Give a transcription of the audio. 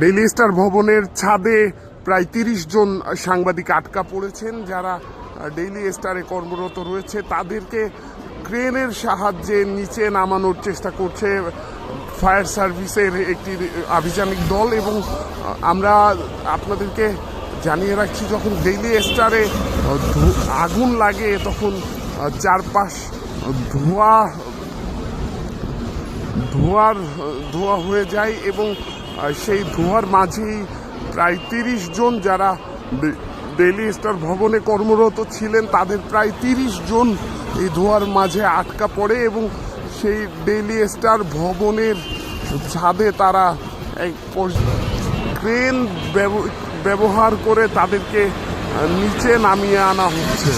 Daily star ভবনের ছাদে প্রায় তিরিশ জন সাংবাদিক আটকা পড়েছেন যারা ডেইলি স্টারে কর্মরত রয়েছে। তাদেরকে ক্রেনের সাহায্যে নিচে নামানোর চেষ্টা করছে ফায়ার সার্ভিসের একটি আভিযানিক দল এবং আমরা আপনাদেরকে জানিয়ে রাখছি, যখন ডেইলি স্টারে আগুন লাগে, তখন চারপাশ ধোঁয়া, ধোঁয়ার, ধোঁয়া হয়ে যায় এবং সেই ধোঁয়ার মাঝেই প্রায় তিরিশ জন যারা ডে- ডেইলি স্টার ভবনে কর্মরত ছিলেন, তাদের প্রায় তিরিশ জন এই ধোঁয়ার মাঝে আটকা পড়ে এবং সেই ডেইলি স্টার ভবনের ছাদে তারা এক ক্রেন ব্যব- ব্যবহার করে তাদেরকে নিচে নামিয়ে আনা হচ্ছে।